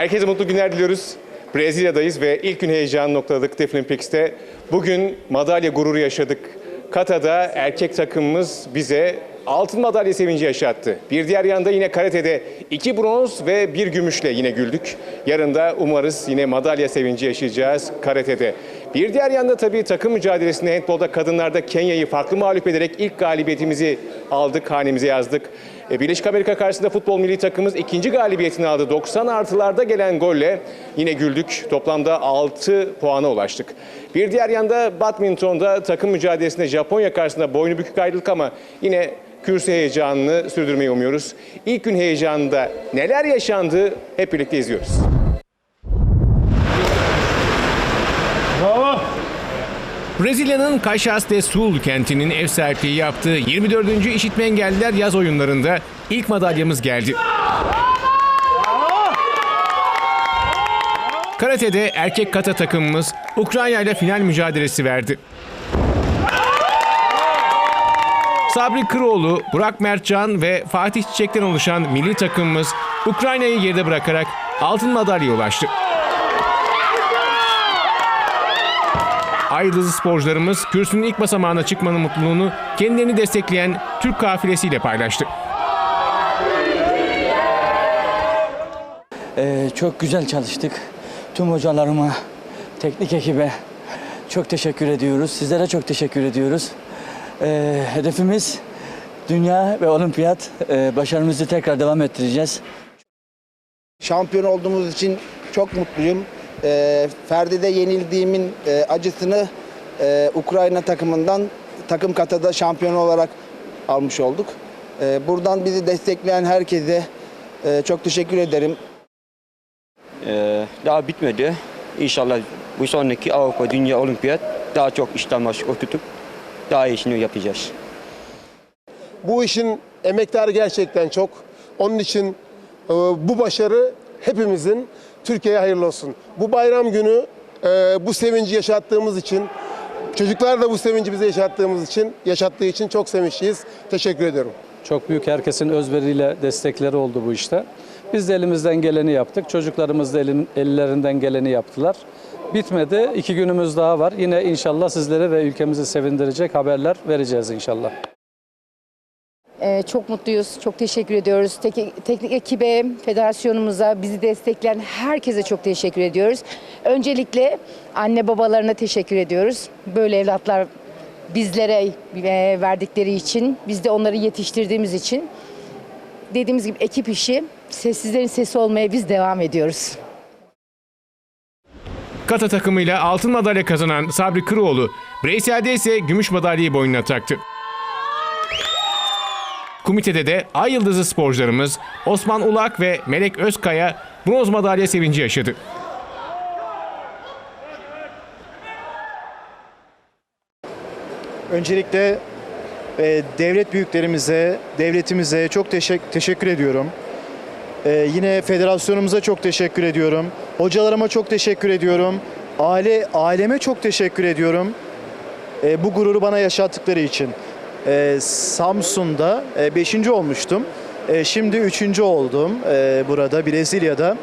Herkese mutlu günler diliyoruz. Brezilya'dayız ve ilk gün heyecanı noktaladık Deaflympics'te. Bugün madalya gururu yaşadık. Kata'da erkek takımımız bize altın madalya sevinci yaşattı. Bir diğer yanda yine karatede iki bronz ve bir gümüşle yine güldük. Yarın da umarız yine madalya sevinci yaşayacağız karatede. Bir diğer yanda tabii takım mücadelesinde handbolda kadınlarda Kenya'yı farklı mağlup ederek ilk galibiyetimizi aldık, hanemize yazdık. E, Birleşik Amerika karşısında futbol milli takımımız ikinci galibiyetini aldı. 90 artılarda gelen golle yine güldük. Toplamda 6 puana ulaştık. Bir diğer yanda badmintonda takım mücadelesinde Japonya karşısında boynu bükük ayrıldık ama yine kürsü heyecanını sürdürmeyi umuyoruz. İlk gün heyecanında neler yaşandı hep birlikte izliyoruz. Brezilya'nın Caxias de Sul kentinin ev sahipliği yaptığı 24. İşitme Engelliler Yaz Oyunları'nda ilk madalyamız geldi. Karate'de erkek kata takımımız Ukrayna ile final mücadelesi verdi. Sabri Kıroğlu, Burak Mertcan ve Fatih Çiçek'ten oluşan milli takımımız Ukrayna'yı geride bırakarak altın madalyaya ulaştı. Ay Yıldızı sporcularımız kürsünün ilk basamağına çıkmanın mutluluğunu kendilerini destekleyen Türk kafilesiyle paylaştı. Ee, çok güzel çalıştık. Tüm hocalarıma, teknik ekibe çok teşekkür ediyoruz. Sizlere çok teşekkür ediyoruz. Ee, hedefimiz dünya ve olimpiyat. Ee, başarımızı tekrar devam ettireceğiz. Şampiyon olduğumuz için çok mutluyum. Ee, Ferdi'de yenildiğimin e, acısını e, Ukrayna takımından takım katada şampiyon olarak almış olduk. Ee, buradan bizi destekleyen herkese e, çok teşekkür ederim. Ee, daha bitmedi. İnşallah bu sonraki Avrupa Dünya Olimpiyat daha çok işten başlık tutup daha iyisini yapacağız. Bu işin emektarı gerçekten çok. Onun için e, bu başarı hepimizin Türkiye'ye hayırlı olsun. Bu bayram günü e, bu sevinci yaşattığımız için, çocuklar da bu sevinci bize yaşattığımız için, yaşattığı için çok sevinçliyiz. Teşekkür ediyorum. Çok büyük herkesin özveriyle destekleri oldu bu işte. Biz de elimizden geleni yaptık. Çocuklarımız da elin, ellerinden geleni yaptılar. Bitmedi. İki günümüz daha var. Yine inşallah sizlere ve ülkemizi sevindirecek haberler vereceğiz inşallah. Ee, çok mutluyuz. Çok teşekkür ediyoruz. Tek- teknik ekibe, federasyonumuza, bizi destekleyen herkese çok teşekkür ediyoruz. Öncelikle anne babalarına teşekkür ediyoruz. Böyle evlatlar bizlere e, verdikleri için, biz de onları yetiştirdiğimiz için. Dediğimiz gibi ekip işi, sessizlerin sesi olmaya biz devam ediyoruz. Kata takımıyla altın madalya kazanan Sabri Kıroğlu, Breysel'de ise gümüş madalyayı boynuna taktı. Komitede de Ay Yıldızı sporcularımız Osman Ulak ve Melek Özkaya bronz madalya sevinci yaşadı. Öncelikle e, devlet büyüklerimize, devletimize çok teşek- teşekkür ediyorum. E, yine federasyonumuza çok teşekkür ediyorum. Hocalarıma çok teşekkür ediyorum. Aile aileme çok teşekkür ediyorum. E, bu gururu bana yaşattıkları için. E, Samsun'da 5. olmuştum. E, şimdi 3. oldum e, burada Brezilya'da.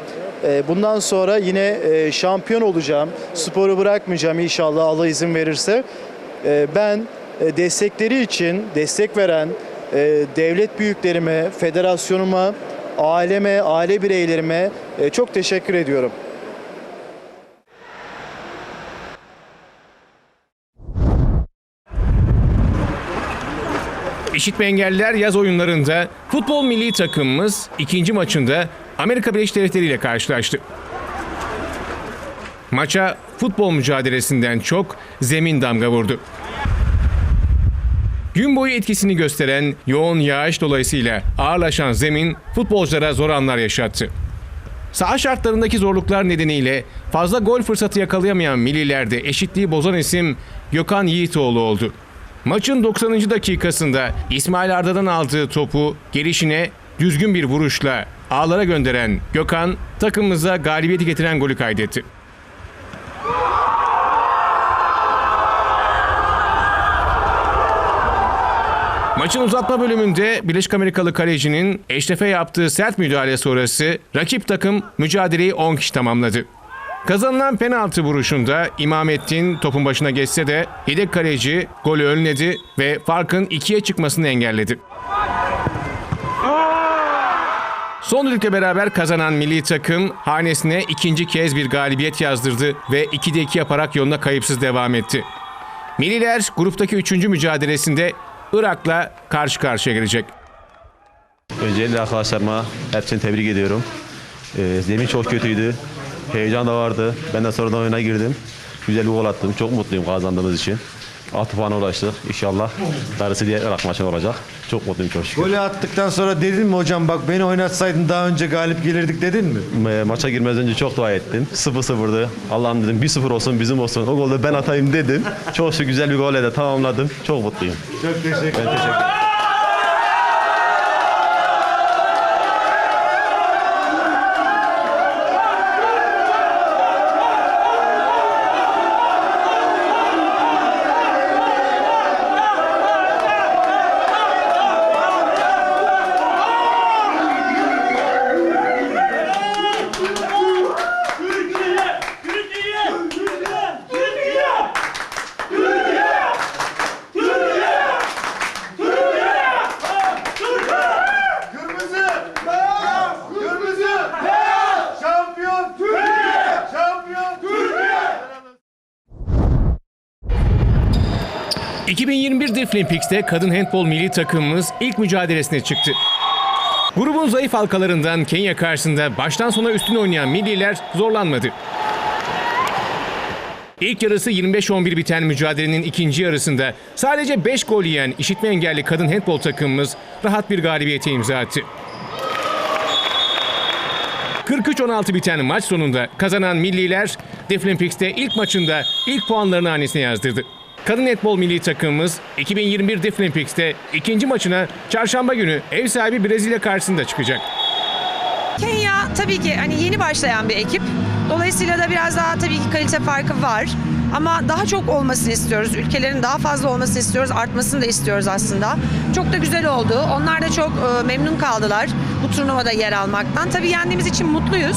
E, bundan sonra yine e, şampiyon olacağım. Sporu bırakmayacağım inşallah Allah izin verirse. E, ben e, destekleri için destek veren e, devlet büyüklerime, federasyonuma, aileme, aile bireylerime e, çok teşekkür ediyorum. İşitme Engelliler yaz oyunlarında futbol milli takımımız ikinci maçında Amerika Birleşik Devletleri ile karşılaştı. Maça futbol mücadelesinden çok zemin damga vurdu. Gün boyu etkisini gösteren yoğun yağış dolayısıyla ağırlaşan zemin futbolculara zor anlar yaşattı. Saha şartlarındaki zorluklar nedeniyle fazla gol fırsatı yakalayamayan millilerde eşitliği bozan isim Gökhan Yiğitoğlu oldu. Maçın 90. dakikasında İsmail Arda'dan aldığı topu gelişine düzgün bir vuruşla ağlara gönderen Gökhan takımımıza galibiyeti getiren golü kaydetti. Maçın uzatma bölümünde Birleşik Amerikalı kalecinin Eşref'e yaptığı sert müdahale sonrası rakip takım mücadeleyi 10 kişi tamamladı. Kazanılan penaltı vuruşunda İmamettin topun başına geçse de yedek kaleci golü önledi ve farkın ikiye çıkmasını engelledi. Son düdükle beraber kazanan milli takım hanesine ikinci kez bir galibiyet yazdırdı ve 2'de 2 yaparak yoluna kayıpsız devam etti. Milliler gruptaki 3. mücadelesinde Irak'la karşı karşıya gelecek. Öncelikle arkadaşlarıma hepsini tebrik ediyorum. Ee, zemin çok kötüydü. Heyecan da vardı. Ben de sonradan oyuna girdim. Güzel bir gol attım. Çok mutluyum kazandığımız için. 6 puana ulaştık. İnşallah darısı diğer Irak maçına olacak. Çok mutluyum çok şükür. Golü attıktan sonra dedin mi hocam bak beni oynatsaydın daha önce galip gelirdik dedin mi? Ma- Maça girmez önce çok dua ettim. 0-0'dı. Allah'ım dedim 1-0 olsun bizim olsun. O golü ben atayım dedim. Çok şükür güzel bir golle de tamamladım. Çok mutluyum. Çok teşekkür Ben teşekkür ederim. Kırmızı! Beyaz! Kırmızı! Beyaz! Şampiyon Türkiye! Şampiyon Türkiye! 2021 Deaflympics'te kadın handbol milli takımımız ilk mücadelesine çıktı. Grubun zayıf halkalarından Kenya karşısında baştan sona üstün oynayan milliler zorlanmadı. İlk yarısı 25-11 biten mücadelenin ikinci yarısında sadece 5 gol yiyen işitme engelli kadın handbol takımımız rahat bir galibiyete imza attı. 43-16 biten maç sonunda kazanan milliler Deaflympics'te ilk maçında ilk puanlarını hanesine yazdırdı. Kadın netbol milli takımımız 2021 Deaflympics'te ikinci maçına çarşamba günü ev sahibi Brezilya karşısında çıkacak. Kenya tabii ki hani yeni başlayan bir ekip. Dolayısıyla da biraz daha tabii ki kalite farkı var. Ama daha çok olmasını istiyoruz. Ülkelerin daha fazla olmasını istiyoruz. Artmasını da istiyoruz aslında. Çok da güzel oldu. Onlar da çok e, memnun kaldılar bu turnuvada yer almaktan. Tabii yendiğimiz için mutluyuz.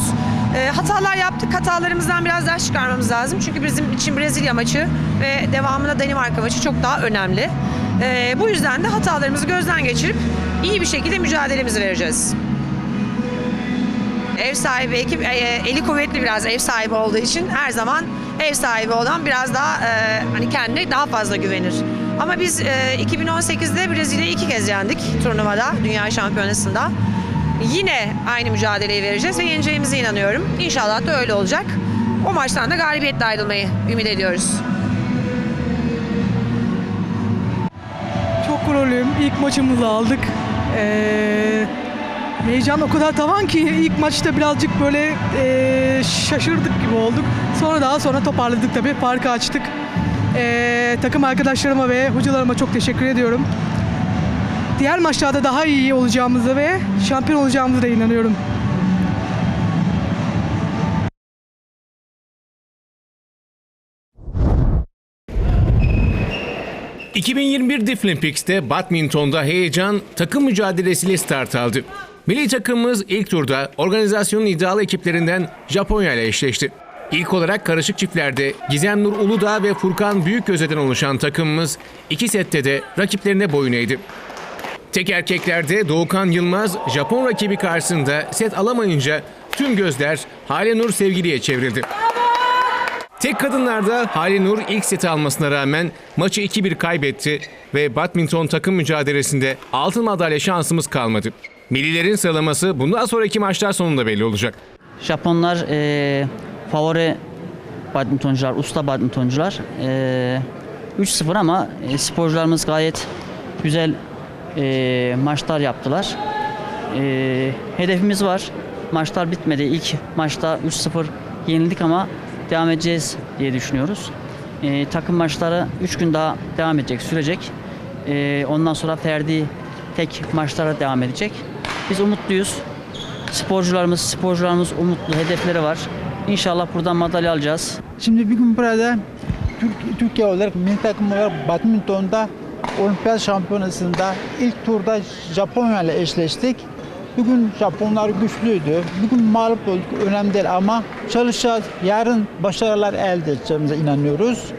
E, hatalar yaptık. Hatalarımızdan biraz ders çıkarmamız lazım. Çünkü bizim için Brezilya maçı ve devamında Danimarka maçı çok daha önemli. E, bu yüzden de hatalarımızı gözden geçirip iyi bir şekilde mücadelemizi vereceğiz ev sahibi ekip e, eli kuvvetli biraz ev sahibi olduğu için her zaman ev sahibi olan biraz daha e, hani kendine daha fazla güvenir. Ama biz e, 2018'de Brezilya'yı iki kez yendik turnuvada, Dünya Şampiyonası'nda. Yine aynı mücadeleyi vereceğiz ve yeneceğimize inanıyorum. İnşallah da öyle olacak. O maçtan da galibiyetle ayrılmayı ümit ediyoruz. Çok gururluyum. İlk maçımızı aldık. Ee, heyecan o kadar tavan ki ilk maçta birazcık böyle ee, şaşırdık gibi olduk. Sonra daha sonra toparladık tabii. Farkı açtık. Ee, takım arkadaşlarıma ve hocalarıma çok teşekkür ediyorum. Diğer maçlarda daha iyi olacağımızı ve şampiyon olacağımıza da inanıyorum. – 2021 Deaflympics'te badmintonda heyecan takım mücadelesiyle start aldı. Milli takımımız ilk turda organizasyonun iddialı ekiplerinden Japonya ile eşleşti. İlk olarak karışık çiftlerde Gizem Nur Uludağ ve Furkan Büyükgöze'den oluşan takımımız iki sette de rakiplerine boyun eğdi. Tek erkeklerde Doğukan Yılmaz Japon rakibi karşısında set alamayınca tüm gözler Hale Nur Sevgili'ye çevrildi. Tek kadınlarda Hale Nur ilk seti almasına rağmen maçı 2-1 kaybetti ve badminton takım mücadelesinde altın madalya şansımız kalmadı. Millilerin sıralaması bundan sonraki maçlar sonunda belli olacak. Japonlar eee, favori badmintoncular, usta badmintoncular. Eee 3-0 ama e, sporcularımız gayet güzel eee, maçlar yaptılar. Eee, hedefimiz var. Maçlar bitmedi. İlk maçta 3-0 yenildik ama devam edeceğiz diye düşünüyoruz. Eee, takım maçları 3 gün daha devam edecek, sürecek. Eee, ondan sonra Ferdi tek maçlara devam edecek. Biz umutluyuz. Sporcularımız, sporcularımız umutlu, hedefleri var. İnşallah buradan madalya alacağız. Şimdi bir gün burada Türk, Türkiye olarak milli takım olarak badmintonda olimpiyat şampiyonasında ilk turda Japonya ile eşleştik. Bugün Japonlar güçlüydü. Bugün mağlup olduk. Önemli değil ama çalışacağız. Yarın başarılar elde edeceğimize inanıyoruz.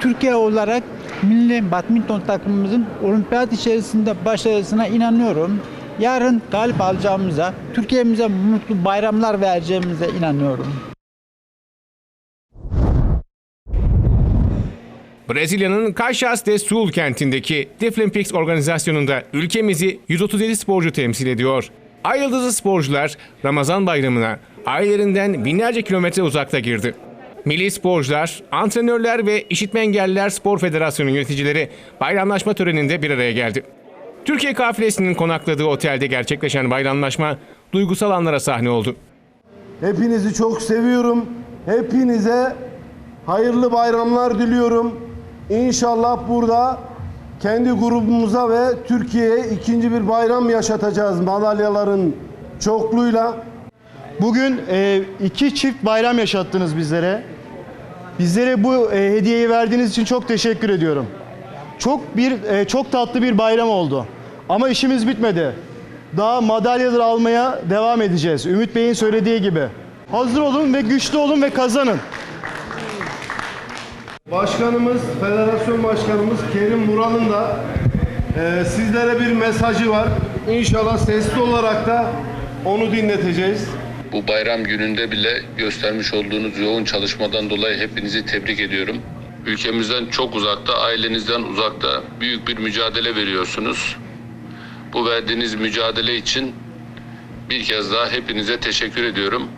Türkiye olarak milli badminton takımımızın olimpiyat içerisinde başarısına inanıyorum. Yarın galip alacağımıza, Türkiye'mize mutlu bayramlar vereceğimize inanıyorum. Brezilya'nın Caxias de Sul kentindeki Deaflympics organizasyonunda ülkemizi 137 sporcu temsil ediyor. Ay Yıldızı sporcular Ramazan bayramına ailelerinden binlerce kilometre uzakta girdi. Milli sporcular, antrenörler ve İşitme Engelliler Spor Federasyonu yöneticileri bayramlaşma töreninde bir araya geldi. Türkiye kafilesinin konakladığı otelde gerçekleşen bayramlaşma duygusal anlara sahne oldu. Hepinizi çok seviyorum. Hepinize hayırlı bayramlar diliyorum. İnşallah burada kendi grubumuza ve Türkiye'ye ikinci bir bayram yaşatacağız madalyaların çokluğuyla. Bugün e, iki çift bayram yaşattınız bizlere. Bizlere bu e, hediyeyi verdiğiniz için çok teşekkür ediyorum. Çok bir e, çok tatlı bir bayram oldu. Ama işimiz bitmedi. Daha madalyaları almaya devam edeceğiz. Ümit Bey'in söylediği gibi. Hazır olun ve güçlü olun ve kazanın. Başkanımız, federasyon başkanımız Kerim Mural'ın da e, sizlere bir mesajı var. İnşallah sesli olarak da onu dinleteceğiz. Bu bayram gününde bile göstermiş olduğunuz yoğun çalışmadan dolayı hepinizi tebrik ediyorum. Ülkemizden çok uzakta, ailenizden uzakta büyük bir mücadele veriyorsunuz. Bu verdiğiniz mücadele için bir kez daha hepinize teşekkür ediyorum.